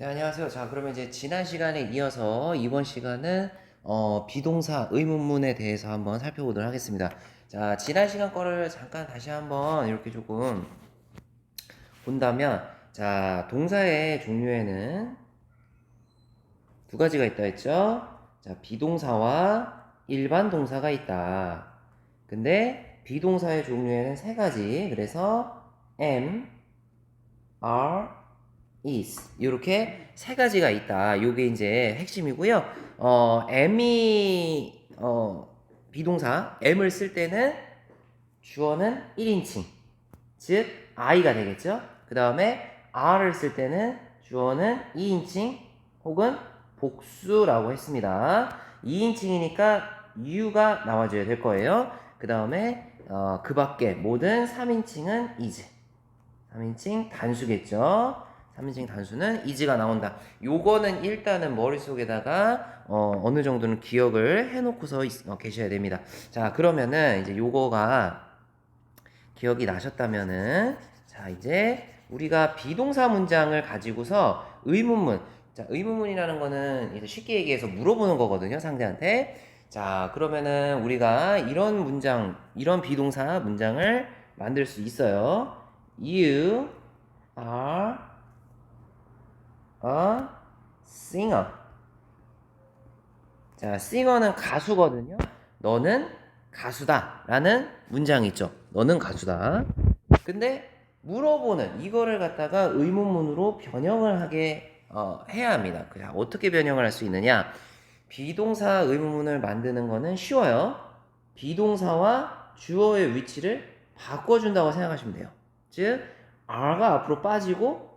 네, 안녕하세요. 자, 그러면 이제 지난 시간에 이어서 이번 시간은 어, 비동사 의문문에 대해서 한번 살펴보도록 하겠습니다. 자, 지난 시간 거를 잠깐 다시 한번 이렇게 조금 본다면, 자, 동사의 종류에는 두 가지가 있다 했죠? 자, 비동사와 일반 동사가 있다. 근데 비동사의 종류에는 세 가지. 그래서 am, are, is 이렇게 세 가지가 있다. 요게 이제 핵심이고요. 어, am이 어, 비동사 am을 쓸 때는 주어는 1인칭 즉 I가 되겠죠. 그 다음에 are를 쓸 때는 주어는 2인칭 혹은 복수라고 했습니다. 2인칭이니까 you가 나와줘야 될 거예요. 그 다음에 어, 그 밖에 모든 3인칭은 is 3인칭 단수겠죠. 3인칭 단수는 is가 나온다. 요거는 일단은 머릿속에다가 어, 어느 정도는 기억을 해놓고서 있- 어, 계셔야 됩니다. 자, 그러면은 이제 요거가 기억이 나셨다면은 자, 이제 우리가 비동사 문장을 가지고서 의문문 자, 의문문이라는 거는 이제 쉽게 얘기해서 물어보는 거거든요, 상대한테. 자, 그러면은 우리가 이런 문장, 이런 비동사 문장을 만들 수 있어요. You are a singer. 자, 싱어는 가수거든요. 너는 가수다. 라는 문장이 있죠. 너는 가수다. 근데 물어보는 이거를 갖다가 의문문으로 변형을 하게 어, 해야 합니다. 자, 어떻게 변형을 할 수 있느냐? 비동사 의문문을 만드는 거는 쉬워요. 비동사와 주어의 위치를 바꿔준다고 생각하시면 돼요. 즉, are가 앞으로 빠지고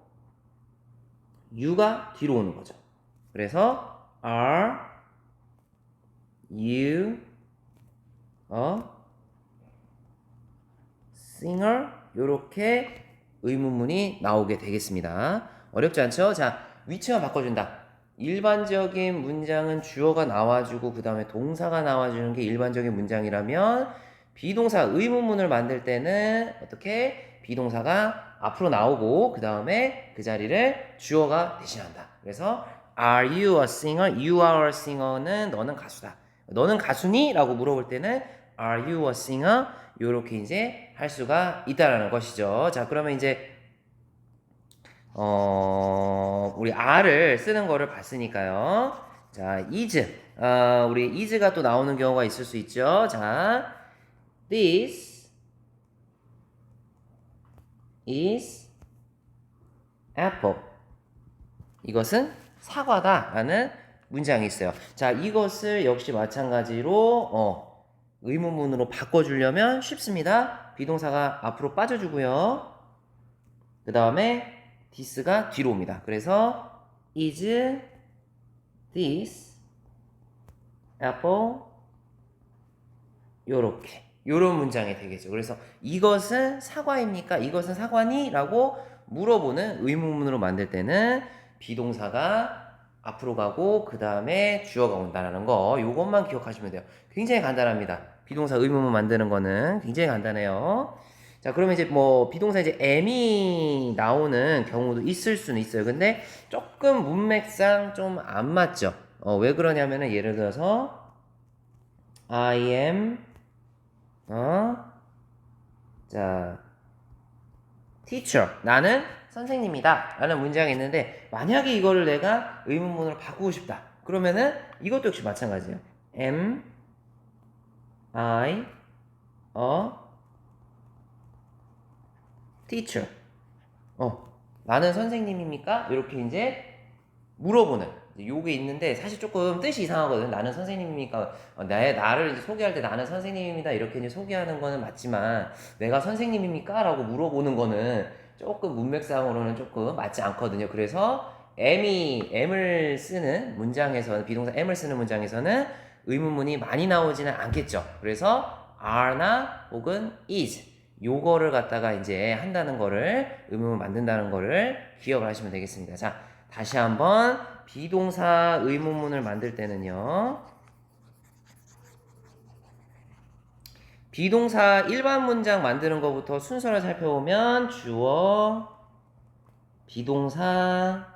you가 뒤로 오는 거죠. 그래서 are you a singer 이렇게 의문문이 나오게 되겠습니다. 어렵지 않죠? 자, 위치만 바꿔준다. 일반적인 문장은 주어가 나와주고 그 다음에 동사가 나와주는 게 일반적인 문장이라면 비동사 의문문을 만들 때는 어떻게 비동사가 앞으로 나오고 그 다음에 그 자리를 주어가 대신한다. 그래서 Are you a singer? You are a singer는 너는 가수다. 너는 가수니? 라고 물어볼 때는 Are you a singer? 요렇게 이제 할 수가 있다라는 것이죠. 자, 그러면 이제 어, 우리 R을 쓰는 거를 봤으니까요. 자, is. 어, 우리 is가 또 나오는 경우가 있을 수 있죠. 자, this is apple. 이것은 사과다 라는 문장이 있어요. 자, 이것을 역시 마찬가지로 어, 의문문으로 바꿔주려면 쉽습니다. 비동사가 앞으로 빠져주고요. 그 다음에 this가 뒤로 옵니다. 그래서 is this apple 요렇게 요런 문장이 되겠죠. 그래서 이것은 사과입니까? 이것은 사과니? 라고 물어보는 의문문으로 만들 때는 비동사가 앞으로 가고 그 다음에 주어가 온다라는 거 요것만 기억하시면 돼요. 굉장히 간단합니다. 비동사 의문문 만드는 거는 굉장히 간단해요. 자, 그러면 이제 뭐 비동사 이제 am이 나오는 경우도 있을 수는 있어요. 근데 조금 문맥상 좀 안 맞죠. 어, 왜 그러냐면은 예를 들어서 I am 어? 자, teacher. 나는 선생님이다. 라는 문장이 있는데, 만약에 이거를 내가 의문문으로 바꾸고 싶다. 그러면은 이것도 역시 마찬가지예요. am I a teacher? 어, 나는 선생님입니까? 이렇게 이제 물어보는 요게 있는데 사실 조금 뜻이 이상하거든. 나는 선생님입니까? 어, 나의 나를 소개할 때 나는 선생님입니다. 이렇게 이제 소개하는 거는 맞지만 내가 선생님입니까? 라고 물어보는 거는 조금 문맥상으로는 조금 맞지 않거든요. 그래서 M이 M을 쓰는 문장에서는 비동사 M을 쓰는 문장에서는 의문문이 많이 나오지는 않겠죠. 그래서 are나 혹은 is 요거를 갖다가 이제 한다는 거를 의문문 만든다는 거를 기억을 하시면 되겠습니다. 자, 다시 한번 비동사 의문문을 만들 때는요. 비동사 일반 문장 만드는 것부터 순서를 살펴보면 주어, 비동사,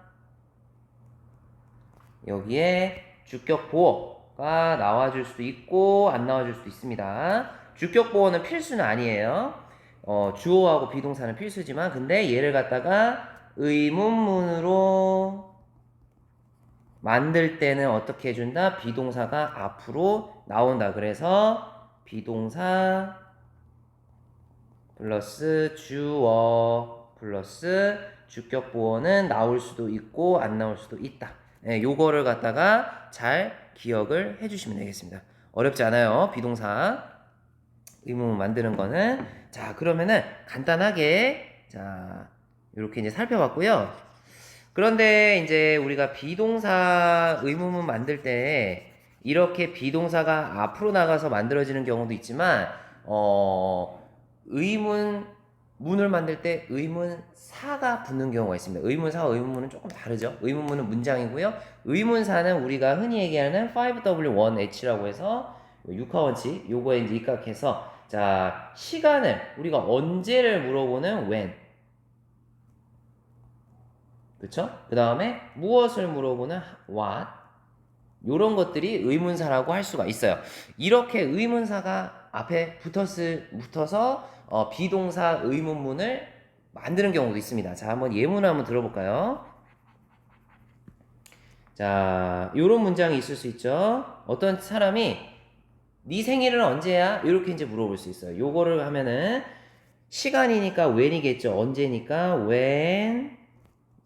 여기에 주격 보어가 나와줄 수도 있고 안 나와줄 수도 있습니다. 주격 보어는 필수는 아니에요. 어, 주어하고 비동사는 필수지만 근데 얘를 갖다가 의문문으로 만들 때는 어떻게 해준다? 비동사가 앞으로 나온다. 그래서 비동사 플러스 주어 플러스 주격 보어는 나올 수도 있고 안 나올 수도 있다. 네, 요거를 갖다가 잘 기억을 해주시면 되겠습니다. 어렵지 않아요. 비동사 의문문 만드는 거는 자 그러면은 간단하게 자 이렇게 이제 살펴봤고요. 그런데 이제 우리가 비동사 의문문 만들 때 이렇게 비동사가 앞으로 나가서 만들어지는 경우도 있지만 어 의문 문을 만들 때 의문사가 붙는 경우가 있습니다. 의문사와 의문문은 조금 다르죠. 의문문은 문장이고요. 의문사는 우리가 흔히 얘기하는 5W1H라고 해서 육하 원칙 요거에 이제 입각해서 자 시간을 우리가 언제를 물어보는 when 그쵸? 그 다음에 무엇을 물어보는 what 요런 것들이 의문사라고 할 수가 있어요. 이렇게 의문사가 앞에 붙었을, 붙어서 어, 비동사 의문문을 만드는 경우도 있습니다. 자, 한번 예문을 한번 들어볼까요? 자, 요런 문장이 있을 수 있죠. 어떤 사람이 네 생일은 언제야? 이렇게 이제 물어볼 수 있어요. 요거를 하면은 시간이니까 when이겠죠. 언제니까 when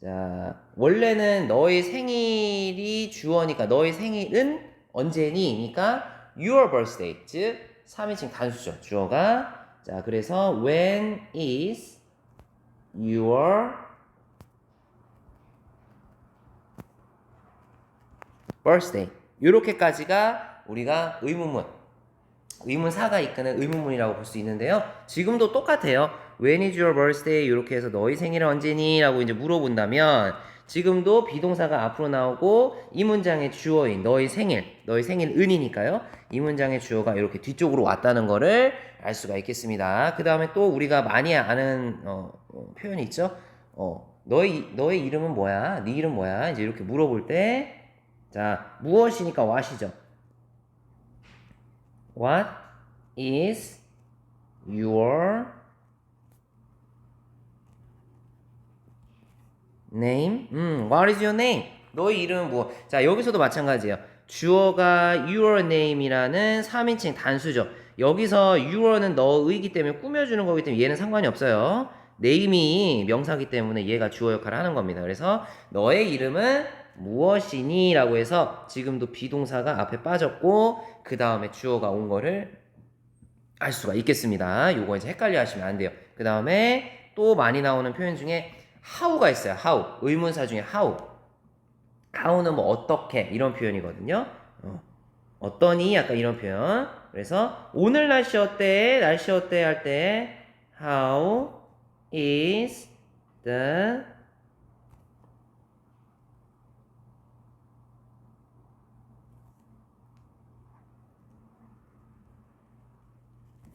자, 원래는 너의 생일이 주어니까 너의 생일은 언제니? 니까 your birthday 즉 3인칭 단수죠. 주어가 자, 그래서 when is your birthday 이렇게까지가 우리가 의문문 의문사가 이끄는 의문문이라고 볼 수 있는데요. 지금도 똑같아요. When is your birthday? 이렇게 해서 너희 생일은 언제니? 라고 이제 물어본다면 지금도 비동사가 앞으로 나오고 이 문장의 주어인 너희 생일, 너희 생일 은이니까요. 이 문장의 주어가 이렇게 뒤쪽으로 왔다는 거를 알 수가 있겠습니다. 그 다음에 또 우리가 많이 아는 어, 어, 표현이 있죠. 어, 너의 너의 이름은 뭐야? 네 이름 뭐야? 이제 이렇게 물어볼 때 자, 무엇이니까 what이죠. What is your name? 음, what is your name? 너의 이름은 뭐? 자, 여기서도 마찬가지예요. 주어가 your name이라는 3인칭 단수죠. 여기서 your는 너의기 때문에 꾸며주는 거기 때문에 얘는 상관이 없어요. name이 명사기 때문에 얘가 주어 역할을 하는 겁니다. 그래서 너의 이름은 무엇이니? 라고 해서 지금도 비동사가 앞에 빠졌고 그 다음에 주어가 온 거를 알 수가 있겠습니다. 요거 이제 헷갈려 하시면 안 돼요. 그 다음에 또 많이 나오는 표현 중에 how가 있어요. how. 의문사 중에 how. how는 뭐 어떻게 이런 표현이거든요. 어. 어떠니? 약간 이런 표현. 그래서 오늘 날씨 어때? 날씨 어때? 할 때 how is the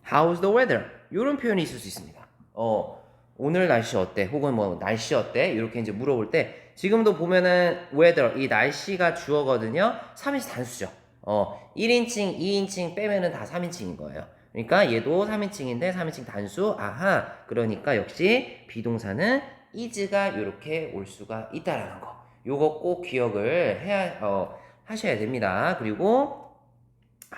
How's the? 이런 표현이 있을 수 있습니다. 어, 오늘 날씨 어때? 혹은 뭐 날씨 어때? 이렇게 이제 물어볼 때 지금도 보면은 weather 이 날씨가 주어거든요. 3인칭 단수죠. 어, 1인칭, 2인칭 빼면은 다 3인칭인 거예요. 그러니까 얘도 3인칭인데 3인칭 단수. 아하. 그러니까 역시 비동사는 is가 이렇게 올 수가 있다라는 거. 요거 꼭 기억을 해야 어, 하셔야 됩니다. 그리고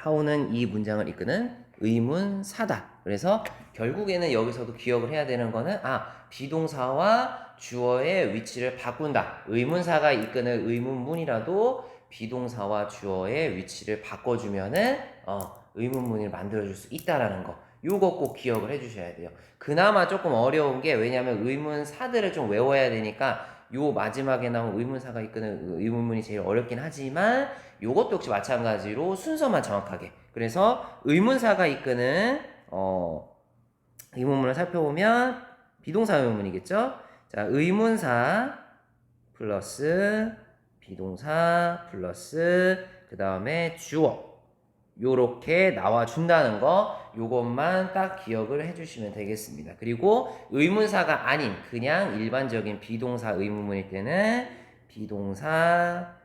how는 이 문장을 이끄는 의문 사다. 그래서 결국에는 여기서도 기억을 해야 되는 거는 아 비동사와 주어의 위치를 바꾼다. 의문사가 이끄는 의문문이라도 비동사와 주어의 위치를 바꿔주면은 어, 의문문을 만들어줄 수 있다라는 거. 요거 꼭 기억을 해주셔야 돼요. 그나마 조금 어려운 게 왜냐하면 의문사들을 좀 외워야 되니까 요 마지막에 나온 의문사가 이끄는 의문문이 제일 어렵긴 하지만 요것도 역시 마찬가지로 순서만 정확하게 그래서 의문사가 이끄는 어, 의문문을 살펴보면 비동사 의문문이겠죠. 자, 의문사 플러스 비동사 플러스 그 다음에 주어 요렇게 나와 준다는 거 요것만 딱 기억을 해주시면 되겠습니다. 그리고 의문사가 아닌 그냥 일반적인 비동사 의문문일 때는 비동사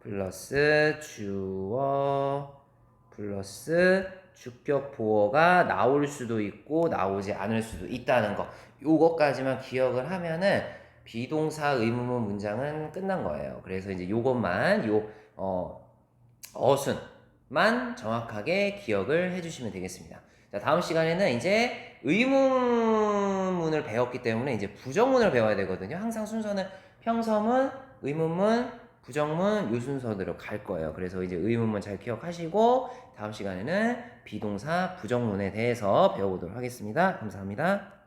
플러스 주어 플러스 주격 보어가 나올 수도 있고 나오지 않을 수도 있다는 거. 요것까지만 기억을 하면은 비동사 의문문 문장은 끝난 거예요. 그래서 이제 요것만 요 어, 어순만 정확하게 기억을 해주시면 되겠습니다. 자 다음 시간에는 이제 의문문을 배웠기 때문에 이제 부정문을 배워야 되거든요. 항상 순서는 평서문, 의문문, 부정문 요 순서대로 갈 거예요. 그래서 이제 의문문 잘 기억하시고 다음 시간에는 비동사 부정문에 대해서 배워보도록 하겠습니다. 감사합니다.